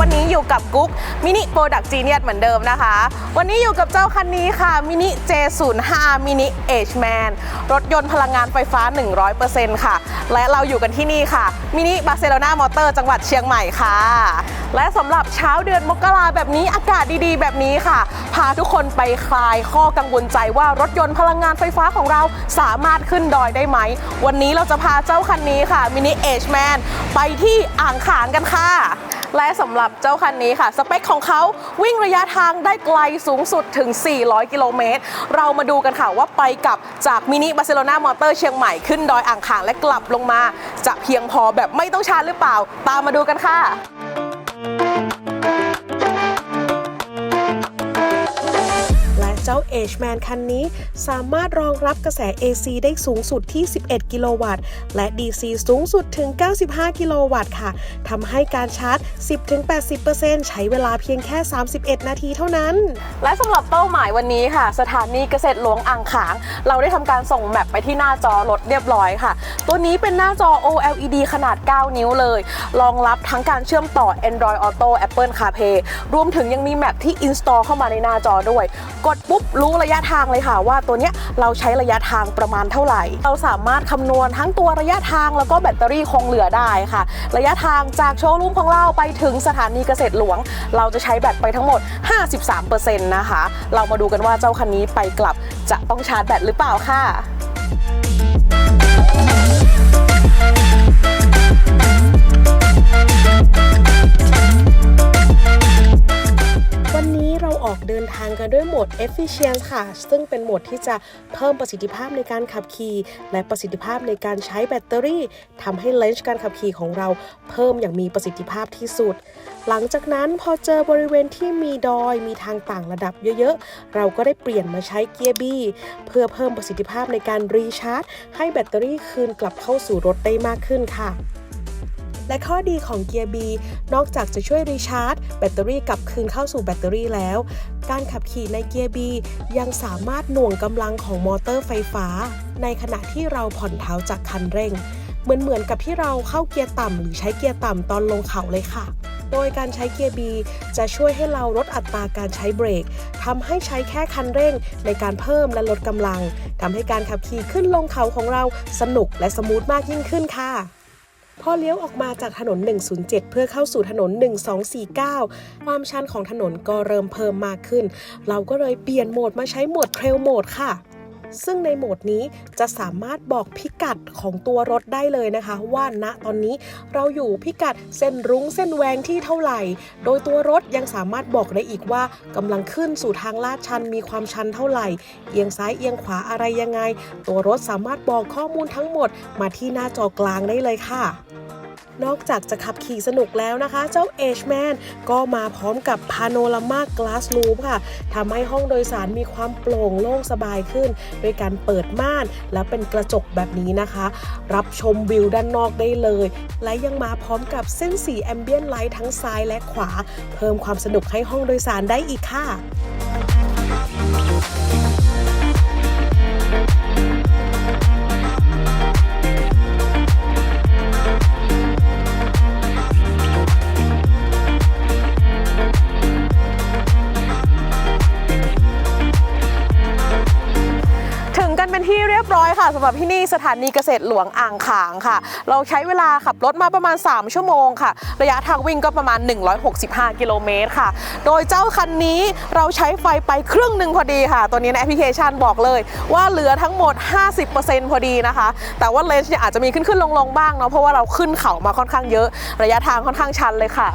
วันนี้อยู่กับกุ๊กมินิโปรดักต์จีเนียเหมือนเดิมนะคะ วันนี้อยู่กับเจ้าคันนี้ค่ะมินิ J05 มินิ Age Man รถยนต์พลังงานไฟฟ้า 100%ค่ะ และเราอยู่กันที่นี่ค่ะมินิบาร์เซโลนามอเตอร์จังหวัดเชียงใหม่ค่ะ และสำหรับเช้าเดือนมกราแบบนี้อากาศดีๆ แบบนี้ค่ะ พาทุกคนไปคลายข้อกังวลใจว่ารถยนต์พลังงานไฟฟ้าของเราสามารถขึ้นดอยได้ไหม วันนี้เราจะพาเจ้าคันนี้ค่ะมินิ Age Man ไปที่อ่างขางกันค่ะ และสำหรับเจ้าคันนี้ค่ะ สเปคของเขาวิ่งระยะทางได้ไกลสูงสุดถึง 400 กิโลเมตร เรามาดูกันค่ะว่าไปกับจากมินิบาร์เซโลนามอเตอร์เชียงใหม่ขึ้นดอยอ่างขางและกลับลงมา จะเพียงพอแบบไม่ต้องชาร์จหรือเปล่า ตามมาดูกันค่ะ เจ้า Age Man คันนี้ สามารถรองรับกระแส AC ได้สูงสุดที่ 11 กิโลวัตต์ และ DC สูงสุดถึง 95 กิโลวัตต์ค่ะ ทำให้การชาร์จ 10-80%ใช้เวลาเพียงแค่ 31 นาทีเท่านั้น และสำหรับเป้าหมายวันนี้ค่ะ สถานีเกษตรหลวงอ่างขาง เราได้ทำการส่งแมปไปที่หน้าจอรถเรียบร้อยค่ะ ตัวนี้เป็นหน้าจอ OLED ขนาด 9 นิ้วเลย รองรับทั้งการเชื่อมต่อ Android Auto Apple CarPlay รวมถึงยังมีแมปที่ install เข้ามาในหน้าจอด้วย กดปุบรู้ระยะทางเลยค่ะ ว่าตัวเนี้ยเราใช้ระยะทางประมาณเท่าไหร่ เราสามารถคำนวณทั้งตัวระยะทางแล้วก็แบตเตอรี่คงเหลือได้ค่ะ ระยะทางจากโชว์รูมของเราไปถึงสถานีเกษตรหลวง เราจะใช้แบตไปทั้งหมด 53%นะคะ เรามาดูกันว่าเจ้าคันนี้ไปกลับจะต้องชาร์จแบตหรือเปล่าค่ะ ออกเดินทางกันด้วยโหมด Efficient ค่ะ ซึ่งเป็นโหมดที่จะเพิ่มประสิทธิภาพในการขับขี่ และประสิทธิภาพในการใช้แบตเตอรี่ทำให้เลนส์การขับขี่ของเราเพิ่มอย่างมีประสิทธิภาพที่สุด หลังจากนั้นพอเจอบริเวณที่มีดอยมีทางต่างระดับเยอะๆ เราก็ได้เปลี่ยนมาใช้เกียร์ B เพื่อเพิ่มประสิทธิภาพในการรีชาร์จ ให้แบตเตอรี่คืนกลับเข้าสู่รถได้มากขึ้นค่ะ และข้อดีของเกียร์ B นอกจากจะช่วยรีชาร์จ แบตเตอรี่กลับคืนเข้าสู่แบตเตอรี่แล้ว การขับขี่ในเกียร์ B ยังสามารถหน่วงกำลังของมอเตอร์ไฟฟ้า ในขณะที่เราผ่อนเท้าจากคันเร่ง เหมือนเหมือนกับที่เราเข้าเกียร์ต่ำหรือใช้เกียร์ต่ำตอนลงเขาเลยค่ะโดยการใช้เกียร์ B จะช่วยให้เราลดอัตราการใช้เบรกทำให้ใช้แค่คันเร่งในการเพิ่มและลดกำลังทำให้การขับขี่ขึ้นลงเขาของเราสนุกและสมูทมากยิ่งขึ้นค่ะ พอเลี้ยวออกมาจากถนน 107 เพื่อเข้าสู่ถนน 1249 ความชันของถนนก็เริ่มเพิ่มมากขึ้น เราก็เลยเปลี่ยนโหมดมาใช้โหมดเทรลโหมดค่ะ ซึ่งในโหมดนี้จะสามารถบอกพิกัดของตัวรถได้เลยนะคะ ว่าณตอนนี้เราอยู่พิกัดเส้นรุ้งเส้นแหวงที่เท่าไหร่ โดยตัวรถยังสามารถบอกได้อีกว่ากำลังขึ้นสู่ทางลาดชันมีความชันเท่าไหร่ เอียงซ้ายเอียงขวาอะไรยังไง ตัวรถสามารถบอกข้อมูลทั้งหมดมาที่หน้าจอกลางได้เลยค่ะ นอกจากจะขับขี่สนุกแล้วนะคะ เจ้า Age Man ก็มาพร้อมกับ Panorama Glass Roof ค่ะทำให้ห้องโดยสารมีความโปร่งโล่งสบายขึ้นโดยการเปิดม่าน และเป็นกระจกแบบนี้นะคะ รับชมวิวด้านนอกได้เลย และยังมาพร้อมกับเส้นสีแอมเบียนไลท์ทั้งซ้ายและขวา เพิ่มความสนุกให้ห้องโดยสารได้อีกค่ะ ร้อยค่ะสำหรับที่นี่สถานีเกษตรหลวงอ่างขางค่ะ เราใช้เวลาขับรถมาประมาณ 3 ชั่วโมงค่ะ ระยะทางวิ่งก็ประมาณ 165 กิโลเมตรค่ะ โดยเจ้าคันนี้เราใช้ไฟไปครึ่งหนึ่งพอดีค่ะ ตัวนี้ในแอปพลิเคชันบอกเลย ว่าเหลือทั้งหมด 50%พอดีนะคะ แต่ว่าเลนส์เนี่ยอาจจะมีขึ้นขึ้นลงลงๆบ้างเนาะเพราะว่าเราขึ้นเขามาค่อนข้างเยอะ ระยะทางค่อนข้างชันเลยค่ะ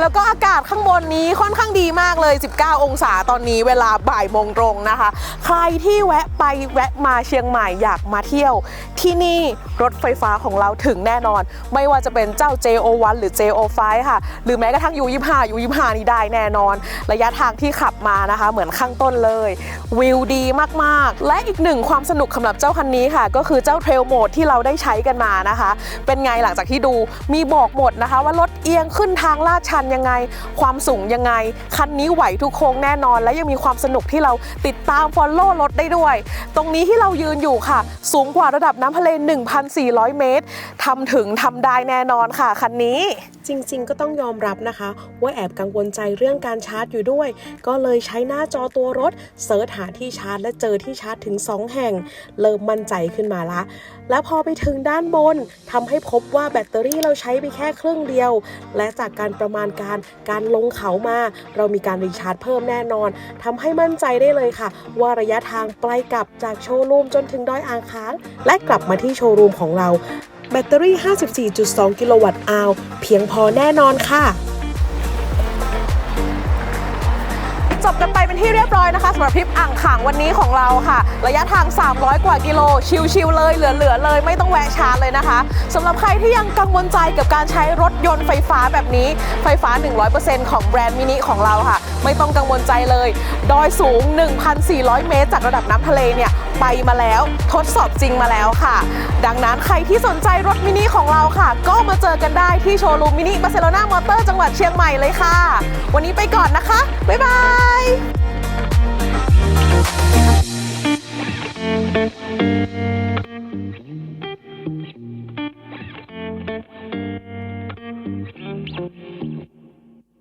แล้วก็อากาศข้างบนนี้ค่อนข้างดีมากเลย 19 องศาตอนนี้เวลาบ่ายโมงตรงนะคะ ใครที่แวะไปแวะมาเชียงใหม่อยากมาเที่ยว ที่นี่รถไฟฟ้าของเราถึงแน่นอน ไม่ว่าจะเป็นเจ้า JO1 หรือ JO5 ค่ะ หรือแม้กระทั่ง U25 U25 นี่ได้แน่นอน ระยะทางที่ขับมานะคะ เหมือนข้างต้นเลย วิวดีมากๆ และอีกหนึ่งความสนุกสำหรับเจ้าคันนี้ค่ะ ก็คือเจ้าเทรลโหมดที่เราได้ใช้กันมานะคะ เป็นไงหลังจากที่ดูมีบอกหมดนะคะว่ารถ เอียงขึ้นทางลาดชันยังไง ความสูงยังไง คันนี้ไหวทุกโค้งแน่นอน และยังมีความสนุกที่เราติดตาม Follow รถได้ด้วย ตรงนี้ที่เรายืนอยู่ค่ะ สูงกว่าระดับน้ำทะเล 1,400 เมตรทำถึงทำได้แน่นอนค่ะ คันนี้จริง ๆ ก็ต้องยอมรับนะคะ ว่าแอบกังวลใจเรื่องการชาร์จอยู่ด้วย ก็เลยใช้หน้าจอตัวรถเสิร์ชหาที่ชาร์จ และเจอที่ชาร์จถึง 2 แห่ง เริ่มมั่นใจขึ้นมาละ แล้วพอไปถึงด้านบนทำให้พบว่าแบตเตอรี่เราใช้ไปแค่ครึ่งเดียวและจากการประมาณการการลงเขามา เรามีการรีชาร์จเพิ่มแน่นอนทำให้มั่นใจได้เลยค่ะ ว่าระยะทางไปกลับจากโชว์รูมจนถึงดอยอ่างค้าง และกลับมาที่โชว์รูมของเรา แบตเตอรี่ 54.2 กิโลวัตต์อาวเพียงพอแน่นอนค่ะ จบกับ เป็นที่เรียบร้อยนะคะสำหรับทริปอ่างขางวันนี้ของเราค่ะ ระยะทาง 300 กว่ากิโล ชิลๆเลยเหลือๆเลย ไม่ต้องแวะชาร์จเลยนะคะสำหรับใครที่ยังกังวลใจกับการใช้รถยนต์ไฟฟ้าแบบนี้ไฟฟ้า 100%ของแบรนด์มินิของเราค่ะ ไม่ต้องกังวลใจเลย ดอยสูง 1,400 เมตร จากระดับน้ำทะเลเนี่ยไปมาแล้วทดสอบจริงมาแล้วค่ะ ดังนั้นใครที่สนใจรถมินิของเราค่ะ ก็มาเจอกันได้ที่โชว์รูมมินิบาร์เซโลนามอเตอร์จังหวัดเชียงใหม่เลยค่ะ วันนี้ไปก่อนนะคะ บ๊ายบาย